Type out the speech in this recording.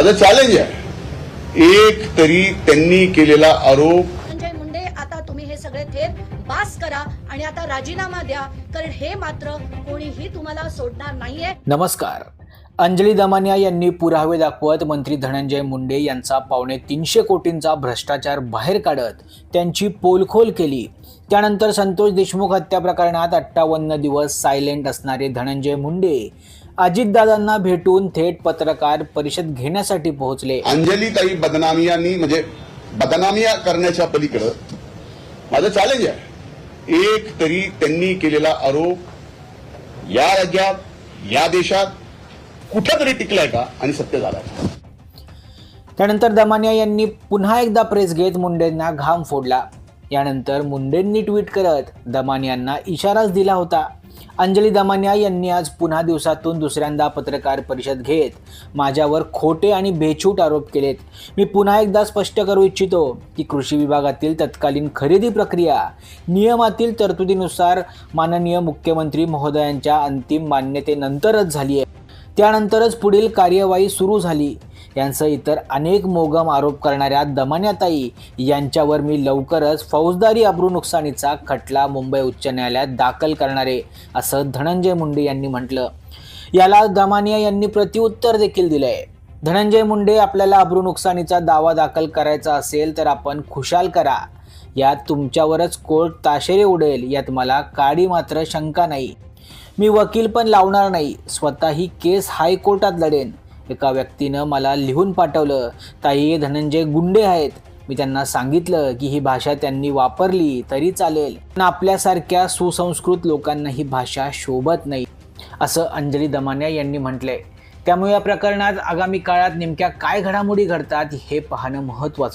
माझं चॅलेंज आहे. एक तरी त्यांनी केलेला आरोप. संजय मुंडे आता तुम्ही हे सगळे थेट पास करा आणि आता राजीनामा द्या. कारण हे मात्र कोणीही तुम्हाला सोडणार नाहीये. नमस्कार. अंजली दमानिया यांनी पुरावे दाखवत मंत्री धनंजय मुंडे यांचा पावणे तीनशे कोटींचा भ्रष्टाचार बाहेर काढत त्यांची पोलखोल केली. त्यानंतर संतोष देशमुख हत्या प्रकरणात अठ्ठावन्न दिवस सायलेंट असणारे धनंजय मुंडे अजितदादांना भेटून थेट पत्रकार परिषद घेण्यासाठी पोहोचले. अंजलीताई बदनामियांनी म्हणजे बदनामिया करण्याच्या पलीकडं माझं चॅलेंज आहे. एक तरी त्यांनी केलेला आरोप या राज्यात या देशात कुठंतरी टिकलाय का? आणि सत्य झालाय. त्यानंतर दमानिया यांनी पुन्हा एकदा प्रेस घेत मुंडेंना घाम फोडला. यानंतर मुंडेंनी ट्विट करत दमानियांना इशाराच दिला होता. अंजली दमानिया यांनी आज पुन्हा दिवसातून दुसऱ्यांदा पत्रकार परिषद घेत माझ्यावर खोटे आणि बेछूट आरोप केलेत. मी पुन्हा एकदा स्पष्ट करू इच्छितो की कृषी विभागातील तत्कालीन खरेदी प्रक्रिया नियमातील तरतुदीनुसार माननीय मुख्यमंत्री महोदयांच्या अंतिम मान्यतेनंतरच झाली आहे. त्यानंतरच पुढील कार्यवाही सुरू झाली. यांसह इतर अनेक मोगम आरोप करणाऱ्या दमान्याताई यांच्यावर मी लवकरच फौजदारी अब्रू नुकसानीचा खटला मुंबई उच्च न्यायालयात दाखल करणारे असं धनंजय मुंडे यांनी म्हटलं. याला दमानिया यांनी प्रत्युत्तर देखील दिलंय. धनंजय मुंडे आपल्याला अब्रू नुकसानीचा दावा दाखल करायचा असेल तर आपण खुशाल करा. यात तुमच्यावरच कोर्ट ताशेरे उडेल यात मला काडी मात्र शंका नाही. मी वकील पण लावणार नाही. स्वतः ही केस हायकोर्टात लढेन. एका व्यक्तीनं मला लिहून पाठवलं ताई हे धनंजय गुंडे आहेत. मी त्यांना सांगितलं की ही भाषा त्यांनी वापरली तरी चालेल. पण आपल्यासारख्या सुसंस्कृत लोकांना ही भाषा शोभत नाही असं अंजली दमानिया यांनी म्हटलंय. त्यामुळे या प्रकरणात आगामी काळात नेमक्या काय घडामोडी घडतात हे पाहणं महत्त्वाचं